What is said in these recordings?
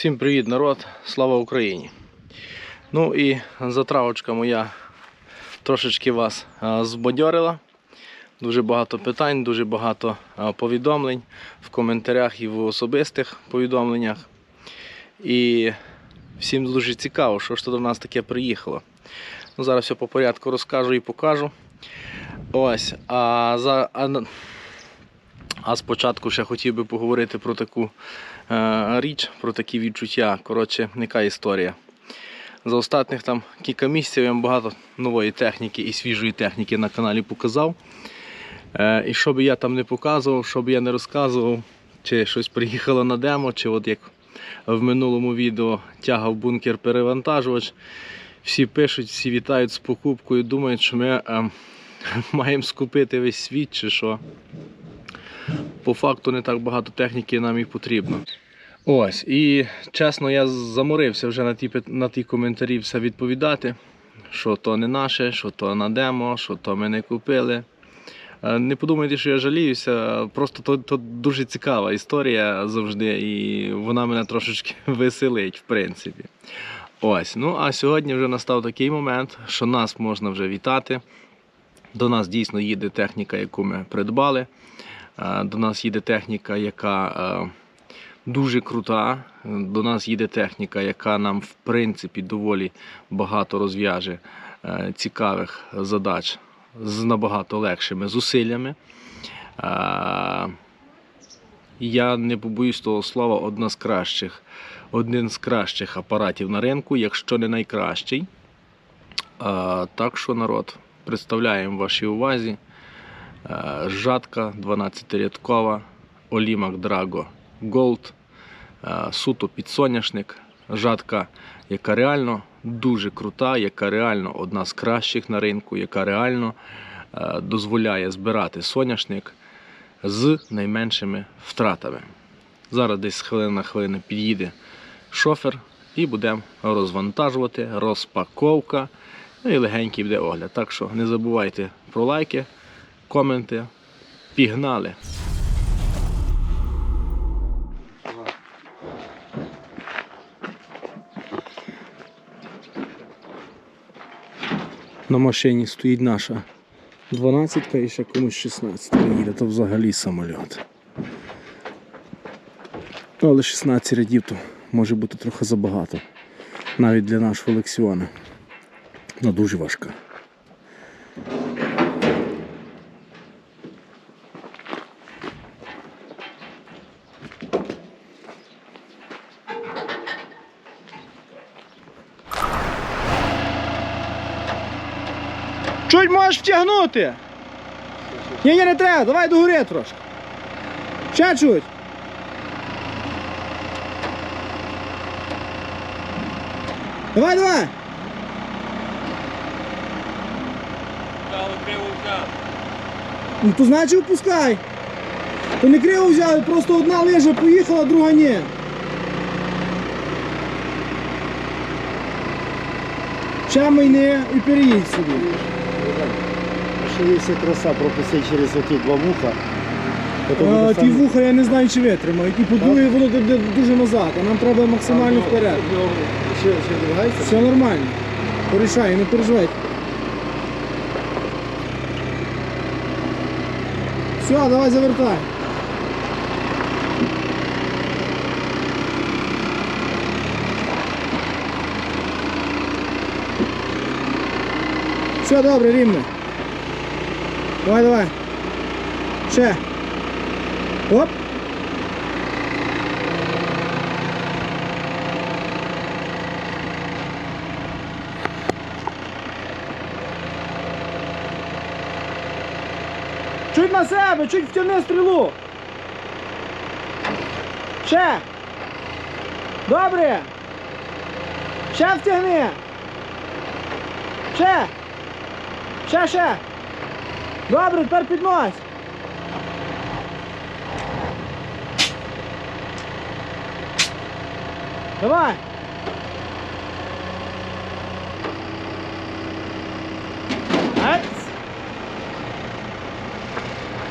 Всім привіт, народ! Слава Україні! Ну і затравочка моя трошечки вас збадьорила. Дуже багато питань, дуже багато повідомлень в коментарях і в особистих повідомленнях. І всім дуже цікаво, що ж то до нас таке приїхало. Ну, зараз все по порядку розкажу і покажу. Ось, а за. А, а спочатку ще хотів би поговорити про таку річ, про такі відчуття. Коротше, яка історія. За останніх там кілька місяців я вам багато нової техніки і свіжої техніки на каналі показав. Е, і що би я там не показував, що би я не розказував, чи щось приїхало на демо, чи от як в минулому відео тягав бункер перевантажувач. Всі пишуть, всі вітають з покупкою, думають, що ми е, маємо скупити весь світ чи що по факту не так багато техніки нам і потрібно. Ось, і чесно, я заморився вже на ті, на ті коментарі все відповідати, що то не наше, що то на демо, що то ми не купили. Е, Не подумайте, що я жаліюся, просто то, то дуже цікава історія завжди, і вона мене трошечки веселить, в принципі. Ось, ну а сьогодні вже настав такий момент, що нас можна вже вітати. До нас дійсно їде техніка, яку ми придбали. Е, До нас їде техніка, яка е, дуже крута. До нас їде техніка, яка нам в принципі доволі багато розв'яже е, цікавих задач з набагато легшими зусиллями. Я не побоюсь того слова, одна з кращих, один з кращих апаратів на ринку, якщо не найкращий. Так що, народ, представляємо вашій увазі. Е, Жатка 12-рядкова, Олімак Драго Gold, е, суто підсоняшник. Жатка, яка реально дуже крута, яка реально одна з кращих на ринку, яка реально е, дозволяє збирати соняшник з найменшими втратами. Зараз десь хвилина на хвилину під'їде шофер і будемо розвантажувати, розпаковка. Ну і легенький буде огляд. Так що не забувайте про лайки, коменти. Пігнали! На машині стоїть наша 12 і ще комусь 16 їде, то взагалі самоліт. Ну, Але 16 рядів то може бути трохи забагато. Навіть для нашого лексіона. Ну дуже важка. Чуть можеш втягнути. Ні, ні, не треба, давай до гори трошки. Ще чуть. Давай, давай. Ну то значить опускай. То не криво взяли, просто одна лижа поїхала, друга ні. Ще майни і переїдь собі. Що якщо краса пропустить через оті два вуха. А, ті вуха я не знаю, чи витримають. І подує воно йде дуже назад, а нам треба максимально вперед. Ще, ще двигається? Все нормально. Порішай, не переживай. Все, давай завертай. Все добре, рівно. Давай, давай. Ще. Оп. Чуть на себе, чуть втягни стрілу. Ще. Добре. Ще втягни. Ще. Ще, ще. Добре, тепер піднось. Давай.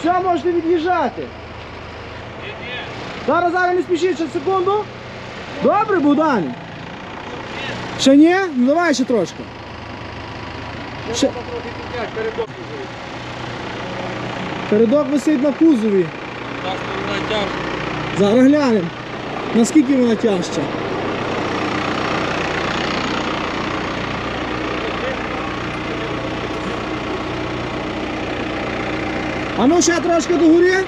Все, можете від'їжджати. Зараз, зараз не спішіть, ще секунду. Добре, Богдане? Ще ні? Ну давай ще трошки. Ще... Передок висить на кузові. Зараз глянемо. Наскільки вона тяжча. А ну ще трошки до гори.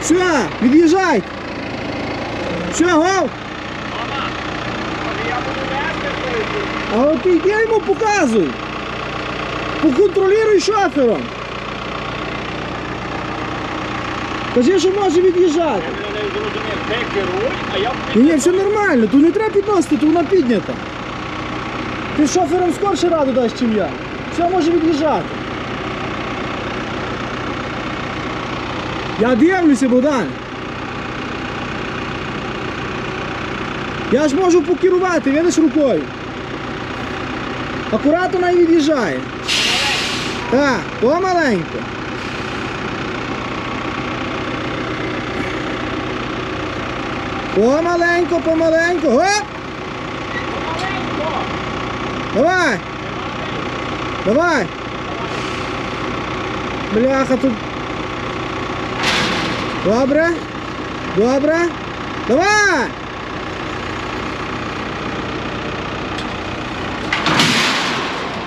Все, від'їжджайте. Все, гов. А от йди йому показуй. Поконтролюй шофером. Кажи, що може від'їжджати. Ні, ні, все нормально, тут не треба підносити, тут вона піднята. Ти шофером скорше раду дасть, чим я. Все може від'їжджати. Я дивлюся, Богдан. Я ж можу покерувати, видиш рукою. Акуратно най від'їжджає. Так, помаленько. Помаленько, помаленько. Гоп! Давай! Давай! Бляха тут. Добре? Добре? Давай!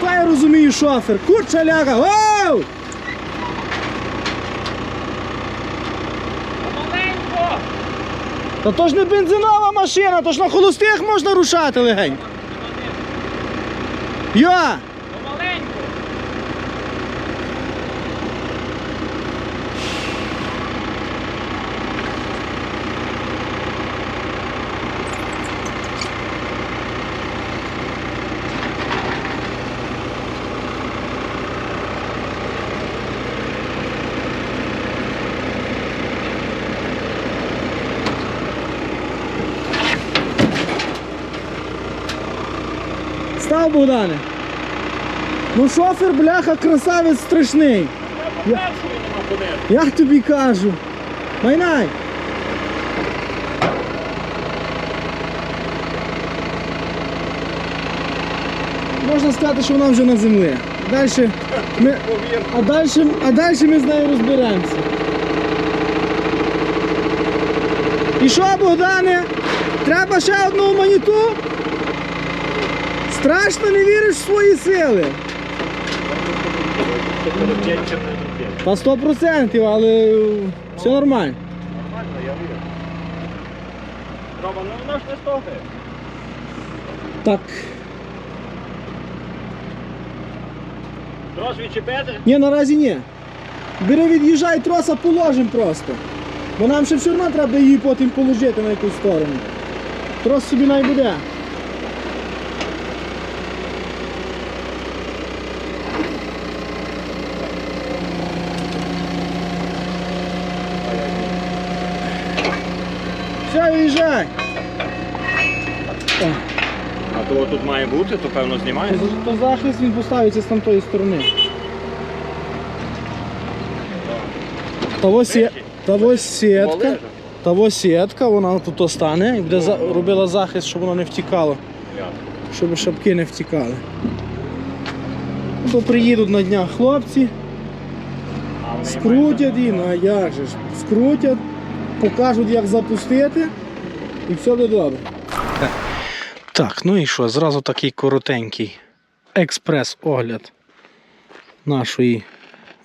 Та я розумію, шофер. Курча ляга. Оу! Та то ж не бензинова машина, то ж на холостих можна рушати легенько. Я! Став, Богдане. Ну шофер, бляха, красавець страшний. Я, я тобі кажу. Майнай. Можна сказати, що вона вже на землі. Далі ми, а далі, а далі ми з нею розберемося. І що, Богдане? Треба ще одну маніту? Страшно не віриш в свої сили. Та сто процентів, але е, все нормально. Рома, ну вона ж не стогне. Так. Трош відчепити? Ні, наразі ні. Бери від'їжджай, троса положимо просто. Бо нам ще все одно треба її потім положити на якусь сторону. Трос собі най буде. Виїжджай. А то тут має бути, то певно знімає. То захист він поставиться з тамтої сторони. Та ось, є, та ось сітка. Та ось сітка, вона тут остане і буде за, робила захист, щоб воно не втікало, щоб шапки не втікали. Ну, То приїдуть на днях хлопці, скрутять її, ну а як же ж, скрутять, покажуть, як запустити, і все буде добре. Так, ну і що, зразу такий коротенький експрес-огляд нашої,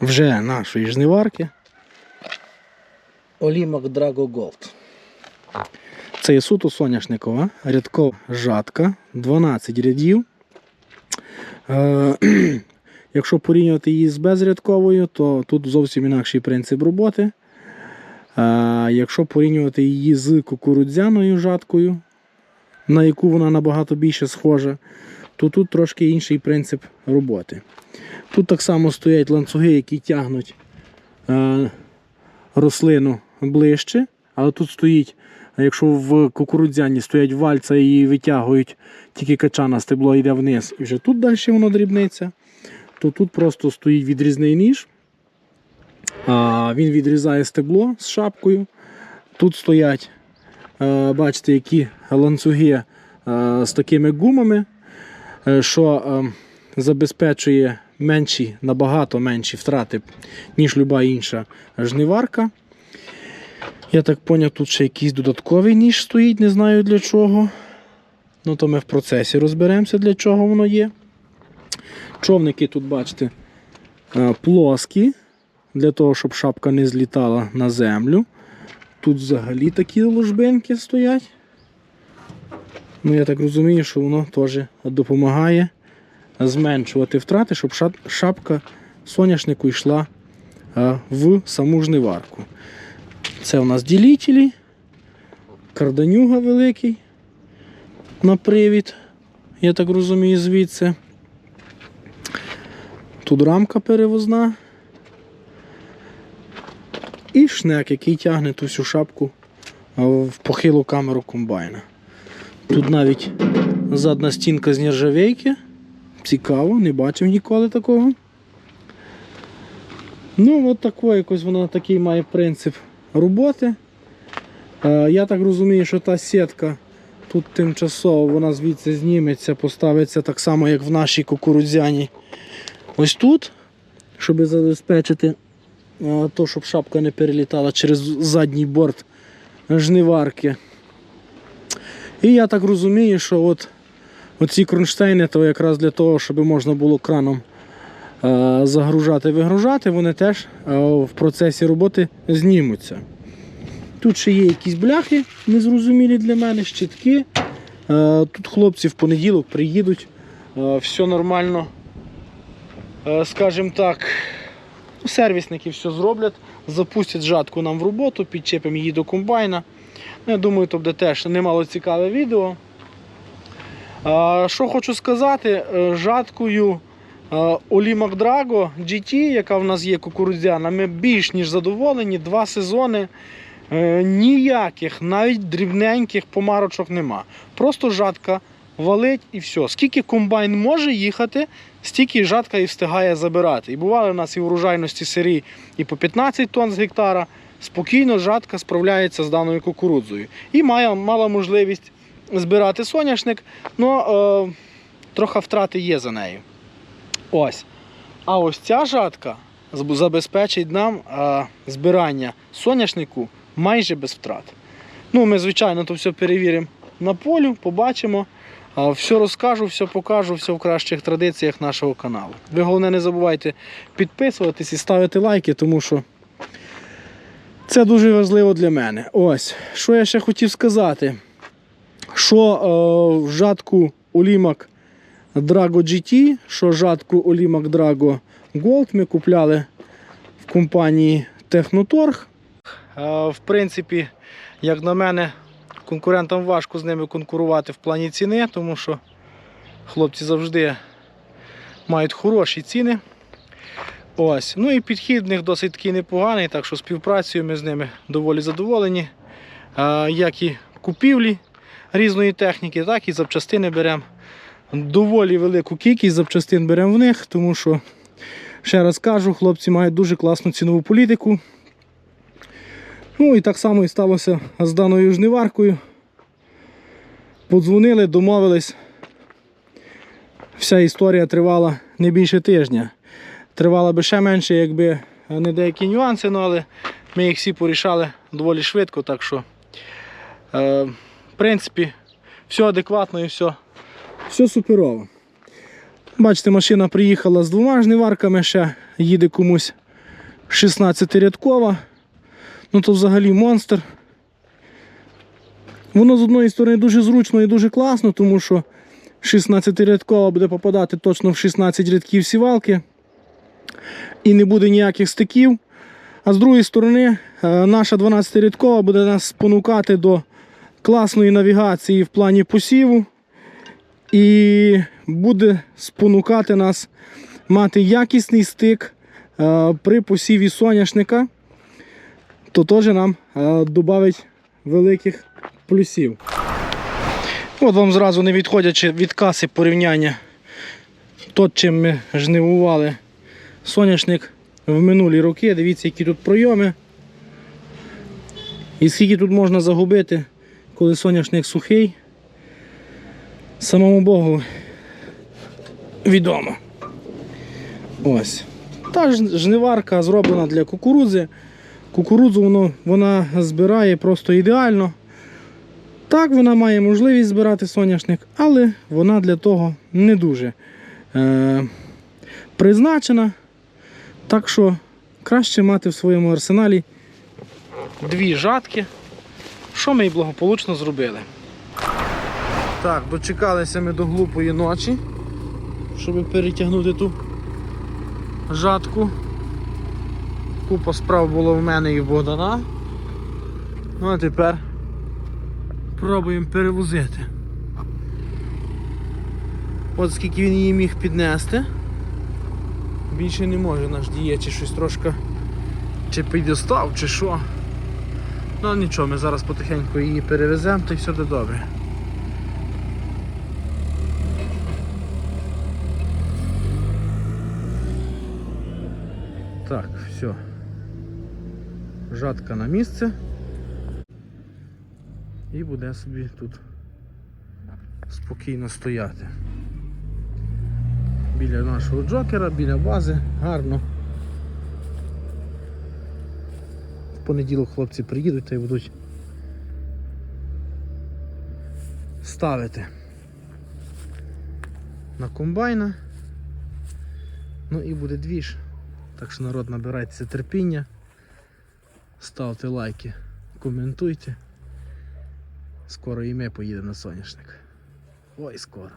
вже нашої жниварки. Олімак Драго Голд. Це є суто соняшникова, рядкова жатка, 12 рядів. Е, якщо порівнювати її з безрядковою, то тут зовсім інакший принцип роботи. Якщо порівнювати її з кукурудзяною жаткою, на яку вона набагато більше схожа, то тут трошки інший принцип роботи. Тут так само стоять ланцюги, які тягнуть е, рослину ближче, але тут стоїть, якщо в кукурудзяні стоять вальця і витягують тільки качана, стебло йде вниз, і вже тут далі воно дрібниться, то тут просто стоїть відрізний ніж. Він відрізає стебло з шапкою. Тут стоять, е, бачите, які ланцюги е, з такими гумами, е, що забезпечує менші, набагато менші втрати, ніж люба інша жниварка. Я так поняв, тут ще якийсь додатковий ніж стоїть, не знаю для чого. Ну, то ми в процесі розберемося, для чого воно є. Човники тут, бачите, плоскі, для того, щоб шапка не злітала на землю. Тут взагалі такі ложбинки стоять. Ну, я так розумію, що воно теж допомагає зменшувати втрати, щоб шапка соняшнику йшла е, в саму жниварку. Це у нас ділітелі, карданюга великий на привід, я так розумію, звідси. Тут рамка перевозна. І шнек, який тягне ту всю шапку в похилу камеру комбайна. Тут навіть задна стінка з нержавейки. Цікаво, не бачив ніколи такого. Ну, от тако, якось воно такий має принцип роботи. Е, Я так розумію, що та сітка тут тимчасово вона звідси зніметься, поставиться так само, як в нашій кукурудзяній. Ось тут, щоб забезпечити то, щоб шапка не перелітала через задній борт жниварки. І я так розумію, що от оці кронштейни, то якраз для того, щоб можна було краном е, загружати, вигружати, вони теж е, в процесі роботи знімуться. Тут ще є якісь бляхи, незрозумілі для мене, щитки. Е, Тут хлопці в понеділок приїдуть, все нормально, скажімо так, сервісники все зроблять, запустять жатку нам в роботу, підчепимо її до комбайна. Ну, Я думаю, то буде теж немало цікаве відео. Що хочу сказати, е, жаткою Олімак Драго GT, яка в нас є кукурудзяна, ми більш ніж задоволені. Два сезони. Е, Ніяких, навіть дрібненьких помарочок нема. Просто жатка валить і все. Скільки комбайн може їхати, стільки жатка і встигає забирати. І бували у нас і урожайності сирі і по 15 тонн з гектара. Спокійно жатка справляється з даною кукурудзою. І має, мала можливість збирати соняшник, але е, трохи втрати є за нею. Ось. А ось ця жатка забезпечить нам е, збирання соняшнику майже без втрат. Ну, ми, звичайно, то все перевіримо на полю, побачимо. Все розкажу, все покажу, все в кращих традиціях нашого каналу. Ви головне не забувайте підписуватись і ставити лайки, тому що це дуже важливо для мене. Ось, що я ще хотів сказати. Що е, жатку Олімак Drago GT, що жатку Олімак Drago Gold ми купляли в компанії Техноторг. Е, В принципі, як на мене, конкурентам важко з ними конкурувати в плані ціни, тому що хлопці завжди мають хороші ціни. Ось. Ну і підхід в них досить такий непоганий, так що співпрацею ми з ними доволі задоволені. Як і купівлі різної техніки, так і запчастини беремо. Доволі велику кількість запчастин беремо в них, тому що, ще раз кажу, хлопці мають дуже класну цінову політику. Ну і так само і сталося з даною жниваркою. Подзвонили, домовились. Вся історія тривала не більше тижня. Тривала би ще менше, якби не деякі нюанси, ну, але ми їх всі порішали доволі швидко, так що, е, в принципі, все адекватно і все, все суперово. Бачите, машина приїхала з двома жниварками, ще їде комусь 16-рядкова. Ну то взагалі монстр. Воно з одної сторони дуже зручно і дуже класно, тому що 16-рядкова буде попадати точно в 16 рядків сівалки і не буде ніяких стиків. А з другої сторони, е, наша 12-рядкова буде нас спонукати до класної навігації в плані посіву і буде спонукати нас мати якісний стик е, при посіві соняшника то теж нам е, додавить великих плюсів. От вам зразу не відходячи від каси порівняння то, чим ми жнивували соняшник в минулі роки. Дивіться, які тут пройоми. І скільки тут можна загубити, коли соняшник сухий. Самому Богу відомо. Ось. Та жниварка зроблена для кукурудзи. Кукурудзу воно, вона збирає просто ідеально. Так, вона має можливість збирати соняшник, але вона для того не дуже е, призначена. Так що краще мати в своєму арсеналі дві жатки, що ми і благополучно зробили. Так, дочекалися ми до глупої ночі, щоб перетягнути ту жатку. Купа справ було в мене і в Богдана. Ну а тепер пробуємо перевозити. От скільки він її міг піднести. Більше не може наш діячий щось трошки чи підостав, чи що. Ну нічого, ми зараз потихеньку її перевеземо, та й все буде добре. Так, все. Жатка на місце. І буде собі тут спокійно стояти. Біля нашого джокера, біля бази, гарно. В понеділок хлопці приїдуть та й будуть ставити на комбайна. Ну і буде двіж. Так що народ набирайтеся терпіння, ставте лайки, коментуйте. Скоро і ми поїдемо на соняшник. Ой, скоро.